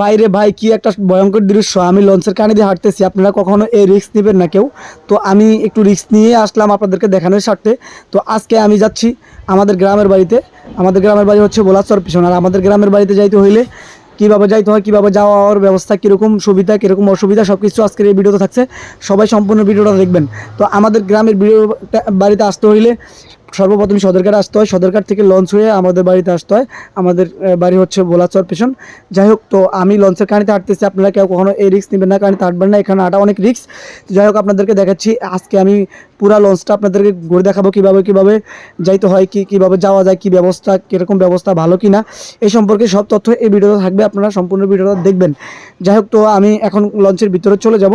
বাইরে ভাই, কি একটা ভয়ঙ্কর দৃশ্য। আমি লঞ্চের কানে দিয়ে হাঁটতেছি। আপনারা কখনো এই রিস্ক নেবেন না কেউ। তো আমি একটু রিস্ক নিয়ে আসলাম আপনাদেরকে দেখানোর স্বার্থে। তো আজকে আমি যাচ্ছি আমাদের গ্রামের বাড়িতে। আমাদের গ্রামের বাড়ি হচ্ছে বোলাচর পিছন। আর আমাদের গ্রামের বাড়িতে যাইতে হইলে কীভাবে যাইতে হয়, কীভাবে যাওয়ার ব্যবস্থা, কীরকম সুবিধা, কীরকম অসুবিধা সব কিছু আজকের এই ভিডিওতে থাকছে। সবাই সম্পূর্ণ ভিডিওটা দেখবেন। তো আমাদের গ্রামের ভিডিও বাড়িতে আসতে হইলে সর্বপ্রথম সদরঘাট আসতে হয়। সদরঘাট থেকে লঞ্চ হয়ে আমাদের বাড়িতে আসতে হয়। আমাদের বাড়ি হচ্ছে বোলাচর পেছন। যাই হোক, তো আমি লঞ্চের কাহিনিতে হাঁটতেছি। আপনারা কেউ কখনো এই রিস্ক নেবেন না কাহিনিতে হাঁটবেন না। এখানে হাঁটা অনেক রিস্ক। যাই হোক, আপনাদেরকে দেখাচ্ছি। আজকে আমি পুরা লঞ্চটা আপনাদেরকে ঘুরে দেখাবো কীভাবে কীভাবে যাইতে হয়, কি, কীভাবে যাওয়া যায়, কী ব্যবস্থা, কীরকম ব্যবস্থা, ভালো কি না এই সম্পর্কে সব তথ্য এই ভিডিওতে থাকবে। আপনারা সম্পূর্ণ ভিডিওটা দেখবেন। যাই হোক, তো আমি এখন লঞ্চের ভিতরে চলে যাব।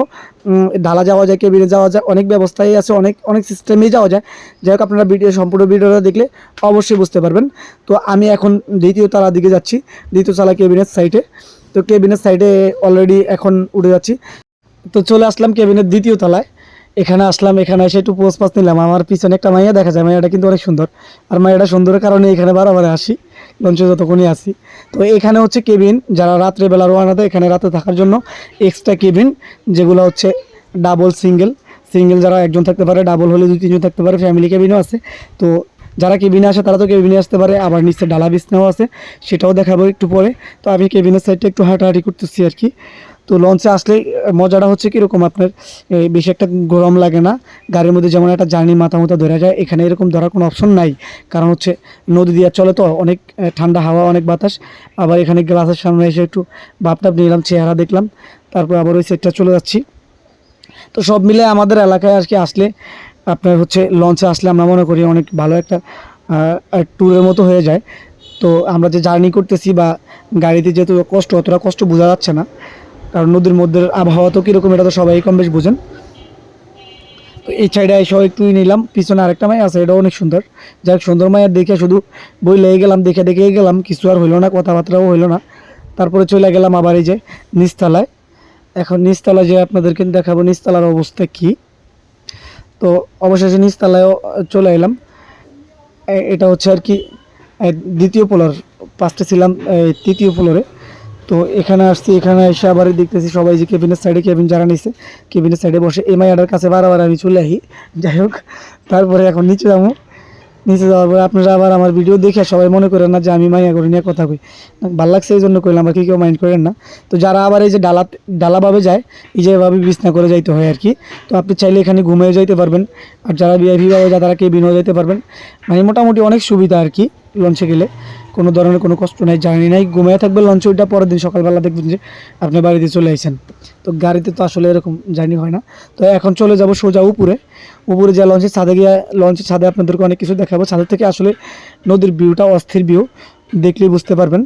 ঢালা যাওয়া যায়, কেবিনে যাওয়া যায়, অনেক ব্যবস্থাই আছে, অনেক অনেক সিস্টেমেই যাওয়া যায়। যাই হোক, আপনারা ভিডিও সম্পূর্ণ ভিডিওটা দেখলে অবশ্যই বুঝতে পারবেন। তো আমি এখন দ্বিতীয় তালার দিকে যাচ্ছি। দ্বিতীয় তালা কেবিনের সাইডে। তো কেবিনের সাইডে অলরেডি এখন উঠে যাচ্ছি। তো চলে আসলাম কেবিনের দ্বিতীয় তলায়। এখানে আসলাম, এখানে এসে একটু পোস্ট পাস নিলাম। আমার পিছনে একটা মাইয়া দেখা যায়। মাইয়াটা কিন্তু অনেক সুন্দর। আর মাইয়াটা সুন্দরের কারণে এখানে বারবার আসি। লঞ্চে যতক্ষণই আসি। তো এখানে হচ্ছে কেবিন। যারা রাত্রেবেলা রোয়ানা দেয় এখানে রাতে থাকার জন্য এক্সট্রা কেবিন, যেগুলো হচ্ছে ডাবল সিঙ্গেল সিঙ্গেল যারা একজন থাকতে পারে, ডাবল হলে দুই তিনজন থাকতে পারে ফ্যামিলি কেবিনও আছে। তো যারা কেবিনে আসে, তারা তো কেবিনে আসতে পারে, আবার নিচে ডালা বিছনাও আছে, সেটাও দেখাবো একটু পরে। তো আমি কেবিনের সাইডটা একটু হাঁটাহাঁটি করতেছি আর কি। তো লঞ্চে আসলে মজাটা হচ্ছে কীরকম আপনার বেশি একটা গরম লাগে না। গাড়ির মধ্যে যেমন একটা জার্নি মাথা মতো ধরা যায়, এখানে এরকম ধরার কোনো অপশন নাই। কারণ হচ্ছে নদী দিয়ে চলে তো, অনেক ঠান্ডা হাওয়া, অনেক বাতাস। আবার এখানে গ্লাসের সামনে এসে একটু ভাবটাপ নিলাম, চেহারা দেখলাম। তারপর আবার ওই সেটটা চলে যাচ্ছি। তো সব মিলে আমাদের এলাকায় আজকে আসলে আপনার হচ্ছে লঞ্চে আসলে আমরা মনে করি অনেক ভালো একটা ট্যুরের মতো হয়ে যায়। তো আমরা যে জার্নি করতেছি বা গাড়িতে যেহেতু কষ্ট, অতটা কষ্ট বোঝা যাচ্ছে না। কারণ নদীর মধ্যে আবহাওয়া তো কীরকম এটা তো সবাই কম বেশ বোঝেন। তো এই সাইডে এসেও একটু নিলাম, পিছনে আরেকটা মাই আছে, এটাও অনেক সুন্দর। যাই হোক সুন্দর মায়ের দেখে শুধু বই লেগে গেলাম, দেখে দেখে গেলাম, কিছু আর হইল না, কথাবার্তাও হইল না। তারপরে চলে গেলাম আবার এই যে নিচতলায়। এখন নিচতলায় যে আপনাদেরকে দেখাবো, নিচতলার অবস্থা কি? তো অবশেষে নিচতলায়ও চলে এলাম। এটা হচ্ছে আর কি দ্বিতীয় ফ্লোর পাঁচটা ছিলাম তৃতীয় ফ্লোরে তো এখানে আসছি, এখানে এসে আবার দেখতেছি সবাই যে কেবিনের সাইডে কেবিন যারা নিছে কেবিনের সাইডে বসে। এমআইআর কাছে বারবার আমি চলে আসি। যাই হোক, তারপরে এখন নিচে যাব। নিচে যাওয়ার পরে আপনারা আবার আমার ভিডিও দেখে সবাই মনে করেন না যে আমি মাইয়া করে নিয়ে কথা কই। ভালো লাগছে এই জন্য কইলাম আর কি কেউ মাইন্ড করেন না। তো যারা আবার এই যে ডালা, ডালাভাবে যায়, এই যে এভাবে বিছনা করে যাইতে হয় আর কি, তো আপনি চাইলে এখানে ঘুমিয়ে যাইতে পারবেন। আর যারা বিআইভিভাবে যায়, তারা কেবিনও যাইতে পারবেন। মানে মোটামুটি অনেক সুবিধা আর কি লঞ্চে গেলে। কোনো ধরনের কোনো কষ্ট নাই, জার্নি নাই, ঘুমিয়ে থাকবে লঞ্চ ওইটা পরের দিন সকালবেলা দেখবেন যে আপনি বাড়িতে চলে আসেন তো গাড়িতে তো আসলে এরকম জার্নি হয় না। তো এখন চলে যাব সোজা উপরে। উপরে যা লঞ্চের ছাদে গিয়ে লঞ্চের ছাদে আপনাদেরকে অনেক কিছু দেখাবো। ছাদের থেকে আসলে নদীর ভিউটা অস্থির ভিউ দেখলেই বুঝতে পারবেন।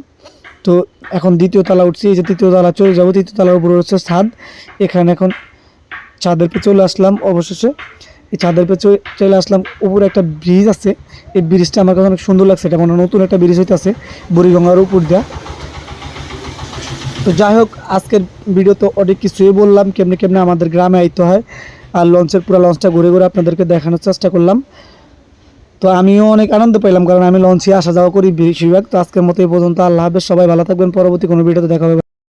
তো এখন দ্বিতীয় তলা উঠছি, এই যে তৃতীয় তলা চলে যাব। তৃতীয় তলার উপরে হচ্ছে ছাদ। এখানে এখন চাঁদের পে চলে আসলাম অবশেষে। এই চাঁদের পে চলে- আসলাম। উপরে একটা ব্রিজ আছে। এই ব্রিজটা আমার কাছে অনেক সুন্দর লাগছে। এটা মানে নতুন একটা ব্রিজ হইতে আছে বুড়িগঙ্গার উপর দেওয়া তো যাই হোক, আজকের ভিডিও তো অনেক কিছুই বললাম। কেমনে কেমনে আমাদের গ্রামে আইতে হয়। আর লঞ্চের পুরো লঞ্চটা ঘুরে ঘুরে আপনাদেরকে দেখানোর চেষ্টা করলাম। তো আমিও অনেক আনন্দ পেলাম কারণ আমি লঞ্চে আসা যাওয়া করি বেশিরভাগ। তো আজকের মতো এই পর্যন্ত আল্লাহ হাফেজ। সবাই ভালো থাকবেন। পরবর্তী কোনো ভিডিওতে দেখা হবে।